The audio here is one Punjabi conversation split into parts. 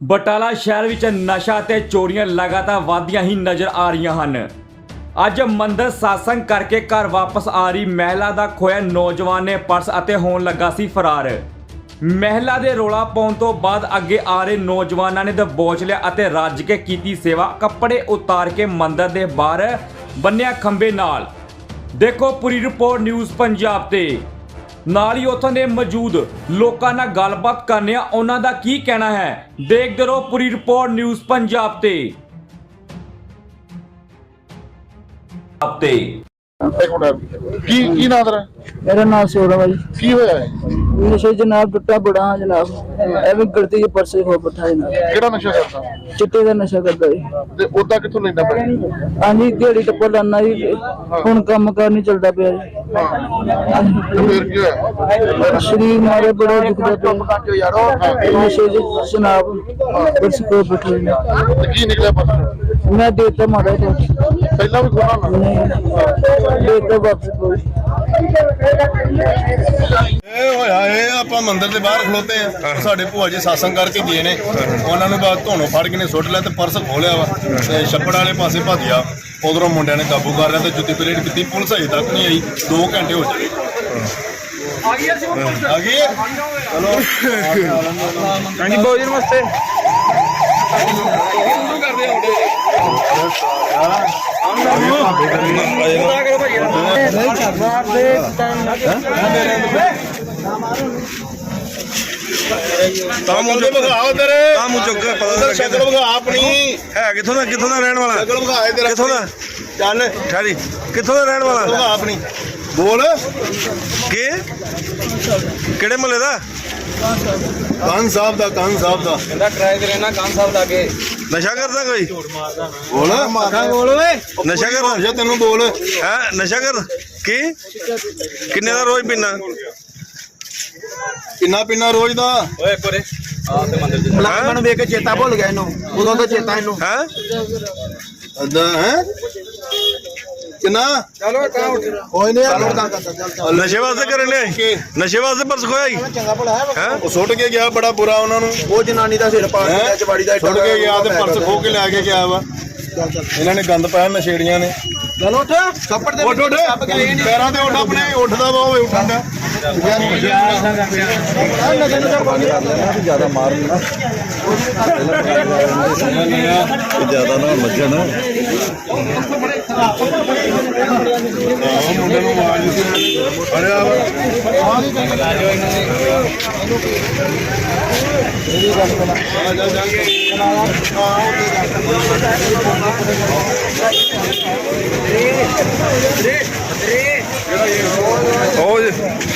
ਬਟਾਲਾ ਸ਼ਹਿਰ ਵਿੱਚ ਨਸ਼ਾ ਤੇ ਚੋਰੀਆਂ ਲਗਾਤਾਰ ਵਧਦੀਆਂ ਹੀ ਨਜ਼ਰ ਆ ਰਹੀਆਂ ਹਨ। ਅੱਜ ਮੰਦਰ ਸਾਸੰਗ ਕਰਕੇ ਘਰ ਵਾਪਸ ਆ ਰਹੀ ਮਹਿਲਾ ਦਾ ਖੋਇਆ ਨੌਜਵਾਨ ਨੇ ਪਰਸ ਅਤੇ ਹੋਣ ਲੱਗਾ ਸੀ ਫਰਾਰ। ਮਹਿਲਾ ਦੇ ਰੋਲਾ ਪਾਉਣ ਤੋਂ ਬਾਅਦ ਅੱਗੇ ਆ ਰਹੇ ਨੌਜਵਾਨਾਂ ਨੇ ਦਬੋਚ ਲਿਆ ਅਤੇ ਰੱਜ ਕੇ ਕੀਤੀ ਸੇਵਾ, ਕੱਪੜੇ ਉਤਾਰ ਕੇ ਮੰਦਰ ਦੇ ਬਾਹਰ ਬੰਨਿਆ ਖੰਬੇ ਨਾਲ। ਦੇਖੋ ਪੂਰੀ ਰਿਪੋਰਟ ਨਿਊਜ਼ ਪੰਜਾਬ ਤੇ। ਨਾਲ ਹੀ ਉੱਥੋਂ ਦੇ ਮੌਜੂਦ ਲੋਕਾਂ ਨਾਲ ਗੱਲਬਾਤ ਕਰਨੇ ਆ ਉਹਨਾਂ ਦਾ ਕੀ ਕਹਿਣਾ ਹੈ? ਦੇਖਦੇ ਰਹੋ ਪੂਰੀ ਰਿਪੋਰਟ ਨਿਊਜ਼ ਪੰਜਾਬ ਤੇ। ਆਪ ਤੇ ਇੱਕ ਮਿੰਟ। ਕੀ ਕੀ ਨਾਮ ਤੇਰਾ? ਮੇਰਾ ਨਾਮ ਸੋਰਾ ਭਾਈ ਕੀ ਹੋਇਆ? ਹੈ ਨਸ਼ੇ ਜਨਾਬ ਟੁੱਟਾ ਬੜਾ ਹਾਂ ਜਨਾਬ। ਐਵੇਂ ਗਲਤੀ ਦੇ ਪਰਸੇ ਹੋ ਪਠਾ ਜਨਾਬ ਕਿਹੜਾ ਨਸ਼ਾ ਕਰਦਾ? ਚਿੱਟੇ ਦਾ ਨਸ਼ਾ ਕਰਦਾ ਜੀ। ਤੇ ਉਦਾਂ ਕਿੱਥੋਂ ਲੈਂਦਾ ਪਿਆ ਹਾਂਜੀ ਦਿਹਾੜੀ ਟੱਪਰ ਲਾਨਾ ਜੀ। ਹੁਣ ਕੰਮ ਕਾਰ ਨਹੀਂ ਚੱਲਦਾ ਪਿਆ ਜੀ। ਤੇ ਫਿਰ ਕੀ ਹੋਇਆ? ਸ਼ਰੀਰ ਮਾਰੇ ਬੜਾ ਦੁਖਦਾ ਪਿਆ ਨਸ਼ੇ ਦੇ ਜਨਾਬ ਪਰਸ ਕੋ ਬਠਾ ਤੇ ਕੀ ਨਿਕਲਿਆ ਪਰਸ? ਮੈਂ ਦੇਤਾ ਮਾੜਾ ਜਿਹਾ ਪਹਿਲਾਂ ਵੀ ਖੋਣਾ ਨਾ ਦੇਤਾ ਵਾਪਸ ਕੋਈ। ਆਪਾਂ ਮੰਦਿਰ ਦੇ ਬਾਹਰ ਖਲੋਤੇ ਆ ਸਾਡੇ ਭੂਆ ਜੀ satsang ਕਰਕੇ ਗਏ ਨੇ। ਉਹਨਾਂ ਨੂੰ ਬਾਅਦ ਧੋਣੋਂ ਫੜ ਕੇ ਨੇ ਸੁੱਟ ਲਿਆ ਤੇ ਪਰਸ ਖੋਲਿਆ ਵਾ। ਤੇ ਛੱਪੜ ਵਾਲੇ ਪਾਸੇ ਭੱਜਿਆ ਉਧਰੋਂ ਮੁੰਡਿਆਂ ਨੇ ਕਾਬੂ ਕਰ ਲਿਆ ਤੇ ਜੁੱਤੀ ਪਰੇਡ ਕੀਤੀ। ਪੁਲਿਸ ਅਜੇ ਤੱਕ ਨਹੀਂ ਆਈ। 2 ਘੰਟੇ ਹੋ ਚੁੱਕੇ ਆ ਗਈ ਆ ਗਈ ਹੈ? ਚਲੋ ਹਾਂਜੀ ਬਹੁਤ ਨਮਸਤੇ। ਤਾਂ ਚੁੱਕ ਵਿਖਾ ਤੇਰੇ। ਤਾਂ ਮੂੰਹ ਚੁੱਕ ਪਤਾ ਲੱਗੇ ਸ਼ਕਲ ਵਿਖਾ ਆਪਣੀ। ਹੈ ਕਿੱਥੋਂ ਦਾ ਕਿੱਥੋਂ ਦਾ ਰਹਿਣ ਵਾਲਾ? ਸ਼ਕਲ ਵਿਖਾ ਤੇਰਾ ਕਿੱਥੋਂ ਦਾ? ਚੱਲ। ਠਾਰੀ ਕਿੱਥੋਂ ਦਾ ਰਹਿਣ ਵਾਲਾ? ਵਿਖਾ ਆਪਣੀ। ਬੋਲ। ਕੀ? ਕਿਹੜੇ ਮਹੱਲੇ ਦਾ? ਕਾਨ ਸਾਹਿਬ ਦਾ ਕਾਨ ਸਾਹਿਬ ਦਾ। ਨਸ਼ਾ ਕਰਦਾ ਕੋਈ? ਬੋਲ। ਮਾਖਾ ਬੋਲ ਓਏ। ਨਸ਼ਾ ਕਰਦਾ? ਨਸ਼ਾ ਤੈਨੂੰ ਬੋਲ। ਹੈ ਨਸ਼ਾ ਕਰ ਕੀ? ਕਿੰਨੇ ਦਾ ਰੋਜ਼ ਪੀਣਾ ਕਿੰਨਾ ਪਿੰਨਾ ਰੋਜ਼ ਦਾ? ਮੁਲਾਜ਼ਮਾਂ ਨੂੰ ਵੇਖ ਕੇ ਚੇਤਾ ਭੁੱਲ ਗਿਆ ਇਹਨੂੰ। ਉਦੋਂ ਤੋਂ ਚੇਤਾ ਇਹਨੂੰ। ਹੈ? ਅੱਦਾ ਹੈ? ਕਿੰਨਾ? ਚਲੋ ਕਾ ਉੱਠ। ਕੋਈ ਨਹੀਂ ਨਸ਼ੇ ਵਾਸਤੇ ਕਰਨ ਲਿਆ ਨਸ਼ੇ ਵਾਸਤੇ ਪਰਸ ਖੋਇਆ ਹੀ ਹੈ? ਉਹ ਸੁੱਟ ਕੇ ਗਿਆ ਬੜਾ ਬੁਰਾ ਉਹਨਾਂ ਨੂੰ। ਉਹ ਜਨਾਨੀ ਦਾ ਸਿਰ ਪਾੜ ਹੈਂ? ਸੁੱਟ ਕੇ ਗਿਆ ਤੇ ਪਰਸ ਖੋ ਕੇ ਲੈ ਕੇ ਗਿਆ ਵਾ। ਇਹਨਾਂ ਨੇ ਗੰਦ ਪਾਇਆ ਨਸ਼ੇੜੀਆਂ ਨੇ। ਚਲੋ ਉੱਠ। ਕੱਪੜ ਦੇ ਉੱਠ ਉੱਠ। ਪੈਰਾਂ ਤੇ ਉੱਠ ਆਪਣੇ ਉੱਠਦਾ ਵਾ ਉਹ ਉੱਠਣ ਦਾ ਜ਼ਿਆਦਾ ਨਾ ਮੱਝਣ ਮੁੰਡੇ ਨੂੰ ਆਵਾਜ਼ ਦਿੱਤੀ ਅੜਿਆ ਵਾ ਉਹ ਜੀ, ਉਹ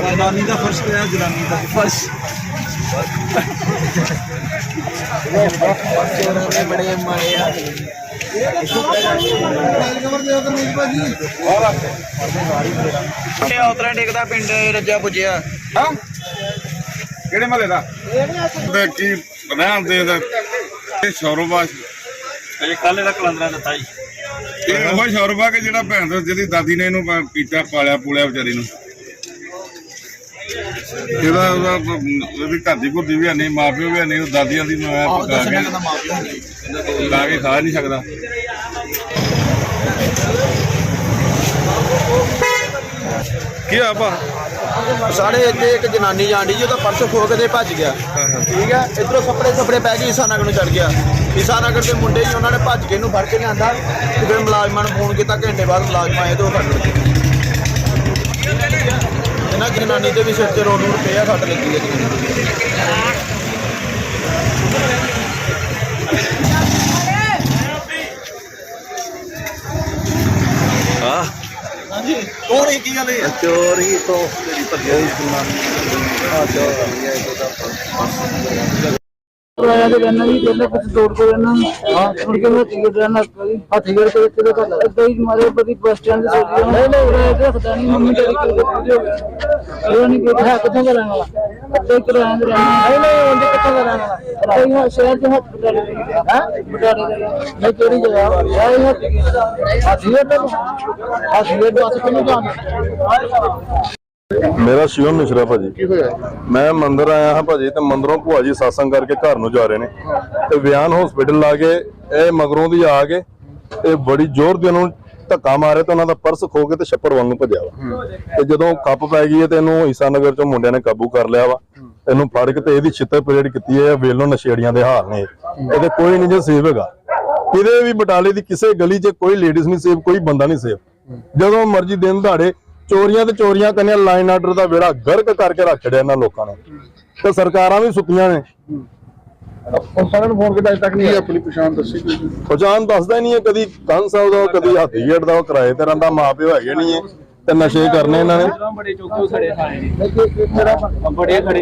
ਜਨਾਨੀ ਦਾ ਫਰਸ਼ ਪਿਆ ਜਨਾਨੀ ਦਾ ਫਰਸ਼। ਬੜੇ ਮਾਰੇ ਆ ਉਤਰਾ ਟਿਕਦਾ ਪਿੰਡ ਰੱਜਾ ਪੁੱਜਿਆ। ਕਿਹੜੇ ਮਹੱਲੇ ਦਾ? ਕੀ ਰਹਿਣ ਦੇ ਦਾ। ਇਹ ਇਹ ਕੱਲ ਦਾ ਕਲੰਦਰਾ ਦਿੱਤਾ ਜੀ। ਇਹ ਉਹ ਸ਼ੌਰਬਾ ਕਿ ਜਿਹੜਾ ਭੈਣ ਤੋਂ ਜਿਹਦੀ ਦਾਦੀ ਨੇ ਇਹਨੂੰ ਪ- ਪੀਤਾ ਪਾਲਿਆ ਪੂਲਿਆ ਵਿਚਾਰੀ ਨੂੰ। ਇਹਦਾ ਉਹਦਾ ਉਹਦੀ ਘਰ ਦੀ ਘੁਰਦੀ ਵੀ ਨਹੀਂ ਮਾਪਿਓ ਵੀ ਨਹੀਂ ਦਾਦੀਆਂ ਦੀ ਮੈਂ ਪਕਾ ਕੇ ਪਕਾ ਕੇ ਖਾ ਨਹੀਂ ਸਕਦਾ। ਕੀ ਆ ਪਾ ਸਾਡੇ ਇੱਥੇ ਇੱਕ ਜਨਾਨੀ ਜਾਂਦੀ ਜੀ ਉਹਦਾ ਪਰਸ ਖੋ ਕੇ ਤੇ ਭੱਜ ਗਿਆ। ਠੀਕ ਹੈ? ਇਧਰੋਂ ਕੱਪੜੇ ਕੱਪੜੇ ਪੈ ਗਏ ਈਸਾ ਨਗਰ ਨੂੰ ਚੜ ਗਿਆ। ਈਸਾ ਨਗਰ ਦੇ ਮੁੰਡੇ ਜੀ ਉਹਨਾਂ ਨੇ ਭੱਜ ਕੇ ਇਹਨੂੰ ਫੜ ਕੇ ਲਿਆਂਦਾ ਤੇ ਫਿਰ ਮੁਲਾਜ਼ਮਾਂ ਨੂੰ ਫੋਨ ਕੀਤਾ ਘੰਟੇ ਬਾਅਦ ਮੁਲਾਜ਼ਮ ਆਏ ਤੇ ਉਹ ਫੜ ਲਏ। ਇਹਨਾਂ ਜਨਾਨੀ ਦੇ ਵੀ ਸਿਰ ਤੇ ਰੋਡ ਰੋਡ ਪਏ ਆ ਸੱਟ ਲੱਗੀ ਹਾਂ ਚੋਰੀ ਕੀ ਗੱਲ ਹੈ ਚੋਰੀ ਤੋਂ ਜਿਹੜੀ ਭੱਜਿਆ ਆਇਆ ਤੇ ਰਹਿਣਾ ਜੀ ਪਹਿਲਾਂ ਕੁਝ ਤੋੜ ਕੇ ਰਹਿਣਾ। ਹਾਂ। ਮੁੜ ਕੇ ਮੈਂ ਟਿਕਟ ਰਹਿਣਾ ਕਰੀ ਹਾਥੀ ਗੜ ਕੇ ਇੱਥੇ ਦਾ ਘਰ ਅੱਗੇ ਹੀ ਮਾਰੇ ਬੜੀ ਬੱਸ ਸਟੈਂਡ ਦੇ ਸੋਚੀ ਨਹੀਂ ਨਹੀਂ। ਉਹ ਇਹਦੇ ਖਦਾ ਨਹੀਂ ਮੰਮੀ ਤੇਰੀ ਹੋ ਗਿਆ ਇਹ ਨਹੀਂ ਕੋਈ ਹੈ ਕਿੱਥੋਂ ਦਾ ਰਹਿਣ ਵਾਲਾ? ਅੱਗੇ ਕਿਰਾਏ ਦੇ ਰਹਿਣਾ ਨਹੀਂ ਨਹੀਂ ਉਹਦੇ ਕਿੱਥੋਂ ਦਾ ਰਹਿਣ ਵਾਲਾ? ਅੱਗੇ ਹਾਂ ਸ਼ਹਿਰ ਦੇ ਹੱਥ ਬਟਾਲੇ ਦੇ ਹਾਂ? ਬਟਾਲੇ ਦੇ ਨਹੀਂ ਕਿਹੜੀ ਜਗ੍ਹਾ? ਇਹ ਹੱਥ ਹਾਥੀ ਗੜ ਤੋਂ ਹਾਥੀ ਗੜ ਤੋਂ ਕਿਹਨੂੰ ਜਾਣਦੇ? ਮੇਰਾ ਸ਼ਿਵਮ ਮਿਸ਼ਰਾ ਭਾਜੀ। ਕੀ ਹੋਇਆ? ਮੈਂ ਮੰਦਿਰ ਆਇਆ ਹਾਂ ਭਾਜੀ ਤੇ ਮੰਦਰੋਂ ਭੂਆ ਜੀ satsang ਕਰਕੇ ਘਰ ਨੂੰ ਜਾ ਰਹੇ ਨੇ। ਤੇ ਵਿਆਨ ਹਸਪੀਟਲ ਲਾ ਕੇ ਇਹ ਮਗਰੋਂ ਦੀ ਆ ਕੇ ਤੇ ਬੜੀ ਜ਼ੋਰ ਦੀ ਉਹਨੂੰ ਧੱਕਾ ਮਾਰੇ ਤੇ ਉਹਨਾਂ ਦਾ ਪਰਸ ਖੋ ਕੇ ਤੇ ਛੱਪੜ ਵੱਲ ਨੂੰ ਭੱਜਿਆ ਵਾ। ਤੇ ਜਦੋਂ ਕੱਪ ਪੈ ਗਈ ਤੇ ਇਹਨੂੰ ਈਸਾ ਨਗਰ ਚੋਂ ਮੁੰਡਿਆਂ ਨੇ ਕਾਬੂ ਕਰ ਲਿਆ ਵਾ। ਇਹਨੂੰ ਫੜ ਕੇ ਤੇ ਇਹਦੀ ਛਿੱਤਰ ਪਰੇਡ ਕੀਤੀ ਹੈ ਵੇਲੋ ਨਸ਼ੇੜੀਆਂ ਦੇ ਹਾਲ ਨੇ ਇਹ। ਇਹਦੇ ਕੋਈ ਨਹੀਂ ਜੇ ਸੇਫ ਹੈਗਾ। ਕਿਤੇ ਵੀ ਬਟਾਲੇ ਦੀ ਕਿਸੇ ਗਲੀ 'ਚ ਕੋਈ ਲੇਡੀਜ਼ ਨਹੀਂ ਸੇਫ ਕੋਈ ਬੰਦਾ ਨਹੀਂ ਸੇਫ ਜਦੋਂ ਮਰਜ਼ੀ ਦਿਨ ਦਿਹਾੜੇ ਚੋਰੀਆਂ ਤੇ ਚੋਰੀਆਂ ਕਰਨੀਆਂ ਲਾਈਨ ਆਰਡਰ ਦਾ ਵੇੜਾ ਗਰਕ ਕਰਕੇ ਰੱਖ ਛੜਿਆ ਇਹਨਾਂ ਲੋਕਾਂ ਨੇ। ਤੇ ਸਰਕਾਰਾਂ ਵੀ ਸੁੱਤੀਆਂ ਨੇ। ਸਾਰਿਆਂ ਨੂੰ ਫੋਨ ਕੀਤਾ ਅਜੇ ਤੱਕ ਨਹੀਂ ਆਪਣੀ ਪਛਾਣ ਦੱਸੀ ਕੋਈ? ਪਛਾਣ ਦੱਸਦਾ ਹੀ ਨਹੀਂ ਹੈ ਕਦੀ ਕੰਨ ਸਾਹਿਬ ਦਾ ਕਦੀ ਹਾਥੀਗੇਟ ਦਾ ਉਹ ਕਿਰਾਏ ਤੇ ਰਹਿੰਦਾ ਮਾਪਿਓ ਹੈਗੇ ਨਹੀਂ ਹੈ ਤੇ ਨਸ਼ੇ ਕਰਨੇ ਇਹਨਾਂ ਨੇ। ਬੜੇ ਚੌਕੇ ਖੜੇ ਥਾਣੇ ਬੜੇ ਖੜੇ